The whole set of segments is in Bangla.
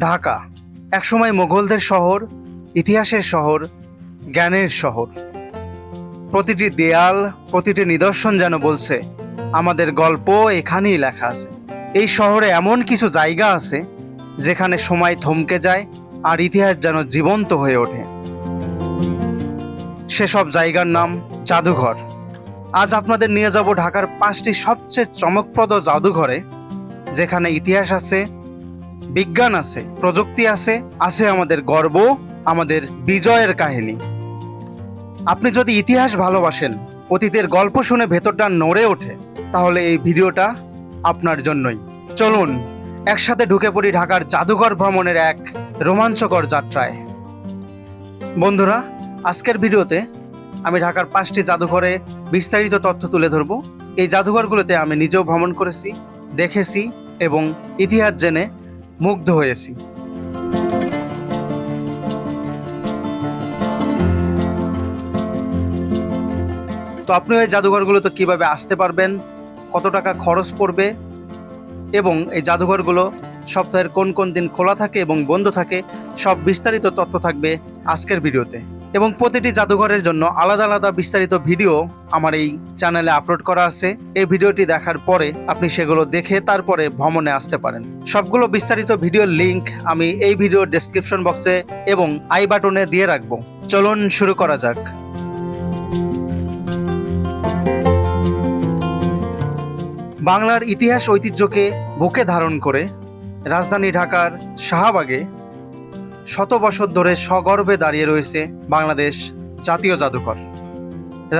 ঢাকা, একসময় মোগলদের শহর, ইতিহাসের শহর, জ্ঞানের শহর। প্রতিটি দেয়াল, প্রতিটি নিদর্শন যেন বলছে, আমাদের গল্প এখানেই লেখা আছে। এই শহরে এমন কিছু জায়গা আছে, যেখানে সময় থমকে যায় আর ইতিহাস যেন জীবন্ত হয়ে ওঠে। সেসব জায়গার নাম জাদুঘর। আজ আপনাদের নিয়ে যাব ঢাকার পাঁচটি সবচেয়ে চমকপ্রদ জাদুঘরে, যেখানে ইতিহাস আছে বিজ্ঞান আছে, প্রযুক্তি আছে আছে আমাদের গর্ব, আমাদের বিজয়ের কাহিনী। আপনি যদি ইতিহাস ভালোবাসেন, অতীতের গল্প শুনে ভেতরটা নড়ে ওঠে, তাহলে এই ভিডিওটা আপনার জন্যই। চলুন, একসাথে ঢুকে পড়ি ঢাকার জাদুঘর ভ্রমণের এক রোমাঞ্চকর যাত্রায়। বন্ধুরা, আজকের ভিডিওতে আমি ঢাকার পাঁচটি জাদুঘরে বিস্তারিত তথ্য তুলে ধরব। এই জাদুঘরগুলোতে আমি নিজেও ভ্রমণ করেছি, দেখেছি এবং ইতিহাস জেনে মুগ্ধ হয়েছি। তো আপনি এই জাদুঘরগুলোতে কীভাবে আসতে পারবেন, কত টাকা খরচ পড়বে এবং এই জাদুঘরগুলো সপ্তাহের কোন কোন দিন খোলা থাকে এবং বন্ধ থাকে, সব বিস্তারিত তথ্য থাকবে আজকের ভিডিওতে। এবং প্রতিটি জাদুঘরের জন্য আলাদা আলাদা বিস্তারিত ভিডিও আমার এই চ্যানেলে আপলোড করা আছে। এই ভিডিওটি দেখার পরে আপনি সেগুলো দেখে তারপরে ভ্রমণে আসতে পারেন। সবগুলো বিস্তারিত ভিডিওর লিংক আমি এই ভিডিও ডেসক্রিপশন বক্সে এবং আই বাটনে দিয়ে রাখব। চলুন শুরু করা যাক। বাংলার ইতিহাস ঐতিহ্যকে বুকে ধারণ করে রাজধানী ঢাকার শাহবাগে শত বছর ধরে সগর্বে দাঁড়িয়ে রয়েছে বাংলাদেশ জাতীয় জাদুঘর।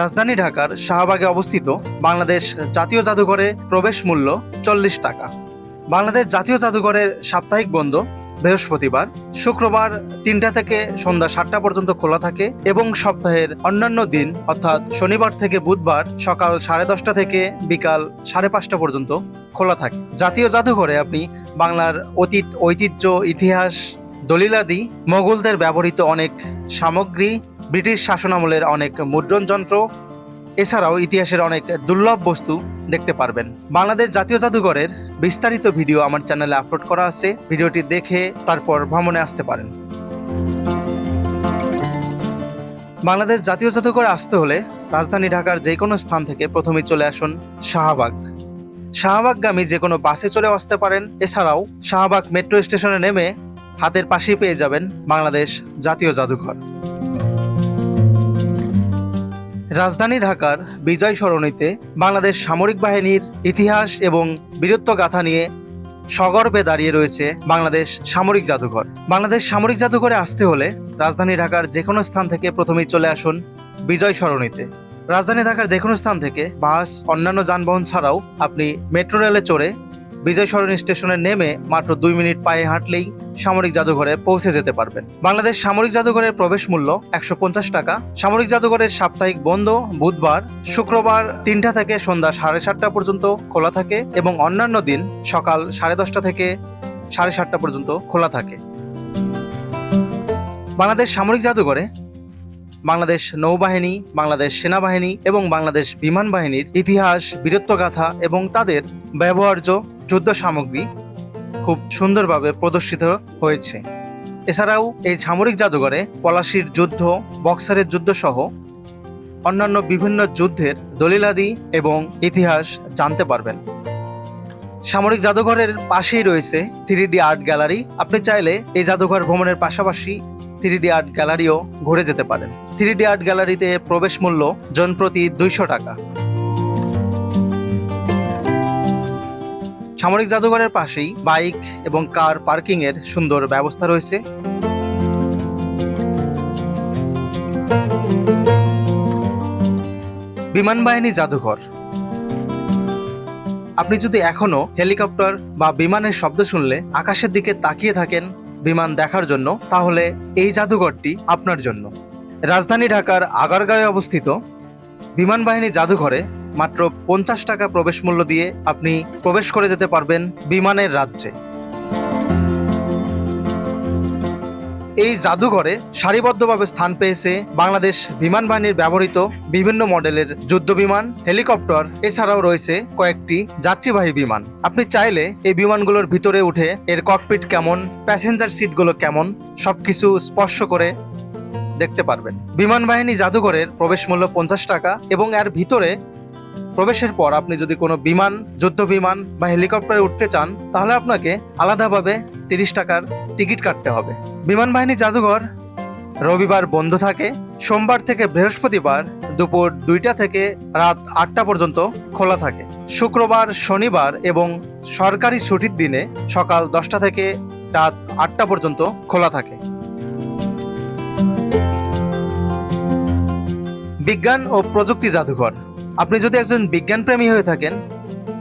রাজধানী ঢাকার শাহবাগে অবস্থিত বাংলাদেশ জাতীয় জাদুঘরে প্রবেশ মূল্য চল্লিশ টাকা। বাংলাদেশ জাতীয় জাদুঘরের সাপ্তাহিক বন্ধ বৃহস্পতিবার, শুক্রবার তিনটা থেকে সন্ধ্যা সাতটা পর্যন্ত খোলা থাকে এবং সপ্তাহের অন্যান্য দিন, অর্থাৎ শনিবার থেকে বুধবার সকাল সাড়ে দশটা থেকে বিকাল সাড়ে পাঁচটা পর্যন্ত খোলা থাকে। জাতীয় জাদুঘরে আপনি বাংলার অতীত, ঐতিহ্য, ইতিহাস দলিলাদি মোগলদের ব্যবহৃত অনেক সামগ্রী, ব্রিটিশ শাসনামলের অনেক মুদ্রণ যন্ত্র এছাড়াও ইতিহাসের অনেক দুর্লভ বস্তু দেখতে পারবেন। বাংলাদেশ জাতীয় জাদুঘরের বিস্তারিত ভিডিও আমার চ্যানেলে আপলোড করা আছে। ভিডিওটি দেখে তারপর ভ্রমণে আসতে পারেন। বাংলাদেশ জাতীয় জাদুঘরে আসতে হলে রাজধানী ঢাকার যে কোনো স্থান থেকে প্রথমে চলে আসুন শাহবাগ। শাহবাগগামী যে কোনো বাসে চলে আসতে পারেন। এছাড়াও শাহবাগ মেট্রো স্টেশনে নেমে হাতের পাশেই পেয়ে যাবেন বাংলাদেশ জাতীয় জাদুঘর। রাজধানী ঢাকার বিজয় সরণিতে বাংলাদেশ সামরিক বাহিনীর ইতিহাস এবং বীরত্ব গাথা নিয়ে সগর্বে দাঁড়িয়ে রয়েছে বাংলাদেশ সামরিক জাদুঘর। বাংলাদেশ সামরিক জাদুঘরে আসতে হলে রাজধানী ঢাকার যে কোনো স্থান থেকে প্রথমেই চলে আসুন বিজয় সরণিতে। রাজধানী ঢাকার যে কোনো স্থান থেকে বাস, অন্যান্য যানবাহন ছাড়াও আপনি মেট্রো রেলে চড়ে বিজয় সরণি স্টেশনে নেমে মাত্র দুই মিনিট পায়ে হাঁটলেই সামরিক জাদুঘরে পৌঁছে যেতে পারবেন। বাংলাদেশ সামরিক জাদুঘরের প্রবেশ মূল্য একশো পঞ্চাশ টাকা। সামরিক জাদুঘরের সাপ্তাহিক বন্ধ বুধবার, শুক্রবার তিনটা থেকে সন্ধ্যা সাড়ে সাতটা পর্যন্ত খোলা থাকে এবং অন্যান্য দিন সকাল সাড়ে দশটা থেকে সাড়ে সাতটা পর্যন্ত খোলা থাকে। বাংলাদেশ সামরিক জাদুঘরে বাংলাদেশ নৌবাহিনী, বাংলাদেশ সেনাবাহিনী এবং বাংলাদেশ বিমান বাহিনীর ইতিহাস, বীরত্বগাথা এবং তাদের ব্যবহার্য যুদ্ধ সামগ্রী খুব সুন্দরভাবে প্রদর্শিত হয়েছে। এছাড়াও এই সামরিক জাদুঘরে পলাশির যুদ্ধ, বক্সারের যুদ্ধ সহ অন্যান্য বিভিন্ন যুদ্ধের দলিলাদি এবং ইতিহাস জানতে পারবেন। সামরিক জাদুঘরের পাশেই রয়েছে থ্রি ডি আর্ট গ্যালারি। আপনি চাইলে এই জাদুঘর ভ্রমণের পাশাপাশি থ্রি ডি আর্ট গ্যালারিও ঘুরে যেতে পারেন। থ্রি ডি আর্ট গ্যালারিতে প্রবেশ মূল্য জন প্রতি দুইশো টাকা। সামরিক জাদুঘরের পাশেই বাইক এবং কার পার্কিং এর সুন্দর ব্যবস্থা রয়েছে। বিমান বাহিনী জাদুঘর। আপনি যদি এখনও হেলিকপ্টার বা বিমানের শব্দ শুনলে আকাশের দিকে তাকিয়ে থাকেন বিমান দেখার জন্য, তাহলে এই জাদুঘরটি আপনার জন্য। রাজধানী ঢাকার আগারগাঁয়ে অবস্থিত বিমান বাহিনী জাদুঘরে মাত্র পঞ্চাশ টাকা প্রবেশ মূল্য দিয়ে আপনি প্রবেশ করে যেতে পারবেন বিমানের রাজ্যে। এই জাদুঘরে সারিবদ্ধভাবে স্থান পেয়েছে বাংলাদেশ বিমান বাহিনীর ব্যবহৃত বিভিন্ন মডেলের যুদ্ধ বিমান, হেলিকপ্টার, এছাড়াও রয়েছে কয়েকটি যাত্রীবাহী বিমান। আপনি চাইলে এই বিমানগুলোর ভিতরে উঠে এর ককপিট কেমন প্যাসেঞ্জার সিটগুলো কেমন, সবকিছু স্পর্শ করে দেখতে পারবেন। বিমান বাহিনী জাদুঘরের প্রবেশ মূল্য পঞ্চাশ টাকা এবং এর ভিতরে প্রবেশের পর আপনি যদি কোনো বিমান, যুদ্ধ বিমান বা হেলিকপ্টারে উঠতে চান, তাহলে আপনাকে আলাদাভাবে তিরিশ টাকার টিকিট কাটতে হবে। বিমান বাহিনী জাদুঘর রবিবার বন্ধ থাকে। সোমবার থেকে বৃহস্পতিবার দুপুর দুইটা থেকে রাত আটটা পর্যন্ত খোলা থাকে। শুক্রবার, শনিবার এবং সরকারি ছুটির দিনে সকাল দশটা থেকে রাত আটটা পর্যন্ত খোলা থাকে। বিজ্ঞান ও প্রযুক্তি জাদুঘর আপনি যদি একজন বিজ্ঞানপ্রেমী হয়ে থাকেন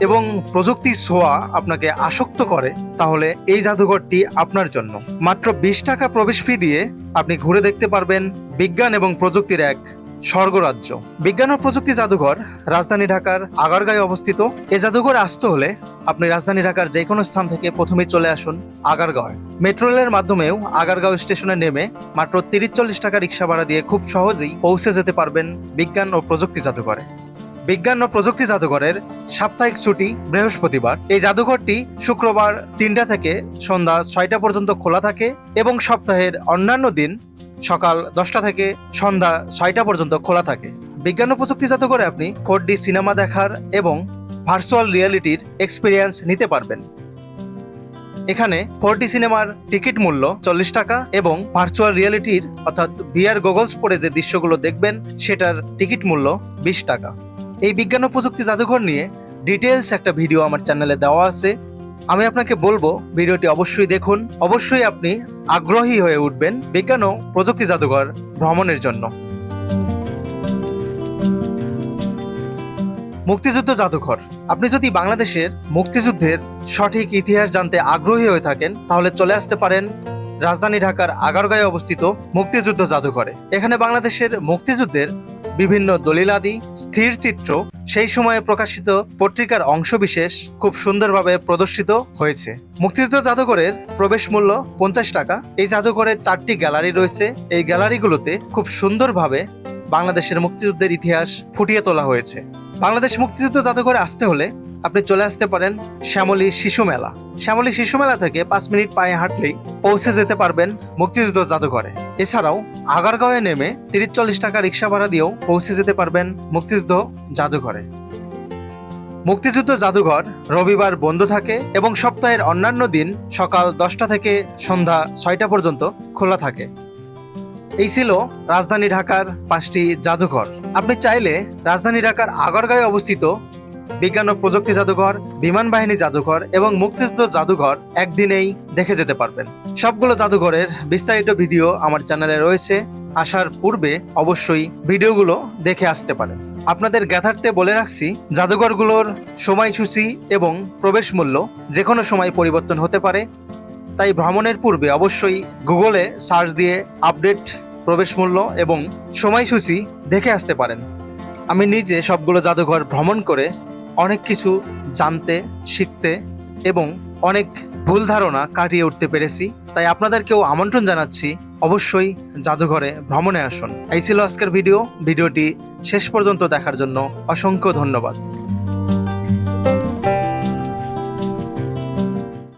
এবং প্রযুক্তির ছোঁয়া আপনাকে আসক্ত করে, তাহলে এই জাদুঘরটি আপনার জন্য। মাত্র বিশ টাকা প্রবেশ ফি দিয়ে আপনি ঘুরে দেখতে পারবেন বিজ্ঞান এবং প্রযুক্তির এক স্বর্গরাজ্য। বিজ্ঞান ও প্রযুক্তি জাদুঘর রাজধানী ঢাকার আগারগাঁয়ে অবস্থিত। এ জাদুঘর আসতে হলে আপনি রাজধানী ঢাকার যে কোনো স্থান থেকে প্রথমেই চলে আসুন আগারগাঁওয়ে। মেট্রো রেলের মাধ্যমেও আগারগাঁও স্টেশনে নেমে মাত্র তিরিশ চল্লিশ টাকা রিক্সা ভাড়া দিয়ে খুব সহজেই পৌঁছে যেতে পারবেন বিজ্ঞান ও প্রযুক্তি জাদুঘরে। বিজ্ঞান ও প্রযুক্তি জাদুঘরের সাপ্তাহিক ছুটি বৃহস্পতিবার। এই জাদুঘরটি শুক্রবার তিনটা থেকে সন্ধ্যা ছয়টা পর্যন্ত খোলা থাকে এবং সপ্তাহের অন্যান্য দিন সকাল দশটা থেকে সন্ধ্যা ছয়টা পর্যন্ত খোলা থাকে। বিজ্ঞান ও প্রযুক্তি জাদুঘরে আপনি ফোর ডি সিনেমা দেখার এবং ভার্চুয়াল রিয়েলিটির এক্সপিরিয়েন্স নিতে পারবেন। এখানে ফোর ডি সিনেমার টিকিট মূল্য চল্লিশ টাকা এবং ভার্চুয়াল রিয়েলিটির অর্থাৎ ভিআর গগলস পরে যে দৃশ্যগুলো দেখবেন, সেটার টিকিট মূল্য বিশ টাকা। এই বিজ্ঞান ও প্রযুক্তি জাদুঘর নিয়ে ডিটেলস একটা ভিডিও আমার চ্যানেলে দেওয়া আছে। আমি আপনাকে বলব ভিডিওটি অবশ্যই দেখুন। অবশ্যই আপনি আগ্রহী হয়ে উঠবেন বিজ্ঞান ও প্রযুক্তি জাদুঘর ভ্রমণের জন্য। মুক্তিযুদ্ধ জাদুঘর। আপনি যদি বাংলাদেশের মুক্তিযুদ্ধের সঠিক ইতিহাস জানতে আগ্রহী হয়ে থাকেন, তাহলে চলে আসতে পারেন রাজধানী ঢাকার আগারগাঁয়ে অবস্থিত মুক্তিযুদ্ধ জাদুঘরে। এখানে বাংলাদেশের মুক্তিযুদ্ধের বিভিন্ন দলিলাদি, স্থির চিত্র, সেই সময়ে প্রকাশিত পত্রিকার অংশবিশেষ খুব সুন্দরভাবে প্রদর্শিত হয়েছে। মুক্তিযুদ্ধ জাদুঘরের প্রবেশ মূল্য পঞ্চাশ টাকা। এই জাদুঘরের চারটি গ্যালারি রয়েছে। এই গ্যালারিগুলোতে খুব সুন্দরভাবে বাংলাদেশের মুক্তিযুদ্ধের ইতিহাস ফুটিয়ে তোলা হয়েছে। বাংলাদেশ মুক্তিযুদ্ধ জাদুঘরে আসতে হলে আপনি চলে আসতে পারেন শ্যামলী শিশু মেলা। শ্যামলী শিশু মেলা থেকে পাঁচ মিনিট পায়ে হাঁটলেই পৌঁছে যেতে পারবেন মুক্তিযুদ্ধ জাদুঘরে। এছাড়াও আগারগাঁওয়ে নেমে তিরিশ চল্লিশ টাকা রিক্সা ভাড়া দিয়েও পৌঁছে যেতে পারবেন মুক্তিযুদ্ধ জাদুঘরে। মুক্তিযুদ্ধ জাদুঘর রবিবার বন্ধ থাকে এবং সপ্তাহের অন্যান্য দিন সকাল দশটা থেকে সন্ধ্যা ছয়টা পর্যন্ত খোলা থাকে। এই ছিল রাজধানী ঢাকার পাঁচটি জাদুঘর। আপনি চাইলে রাজধানী ঢাকার আগরগাঁয়ে অবস্থিত বিজ্ঞান ও প্রযুক্তি জাদুঘর, বিমান বাহিনী জাদুঘর এবং মুক্তিযুদ্ধ জাদুঘর একদিনেই দেখে যেতে পারবেন। সবগুলো জাদুঘরের বিস্তারিত ভিডিও আমার চ্যানেলে রয়েছে। আসার পূর্বে অবশ্যই ভিডিওগুলো দেখে আসতে পারেন। আপনাদের জ্ঞাতার্থে বলে রাখছি, জাদুঘরগুলোর সময়সূচি এবং প্রবেশ মূল্য যে কোনো সময় পরিবর্তন হতে পারে। তাই ভ্রমণের পূর্বে অবশ্যই গুগলে সার্চ দিয়ে আপডেট, প্রবেশ মূল্য এবং সময়সূচি দেখে আসতে পারেন। আমি নিজে সবগুলো জাদুঘর ভ্রমণ করে অনেক কিছু জানতে, শিখতে এবং অনেক ভুল ধারণা কাটিয়ে উঠতে পেরেছি। তাই আপনাদেরকেও আমন্ত্রণ জানাচ্ছি, অবশ্যই জাদুঘরে ভ্রমণে আসুন। এই ছিল আজকের ভিডিও। ভিডিওটি শেষ পর্যন্ত দেখার জন্য অসংখ্য ধন্যবাদ।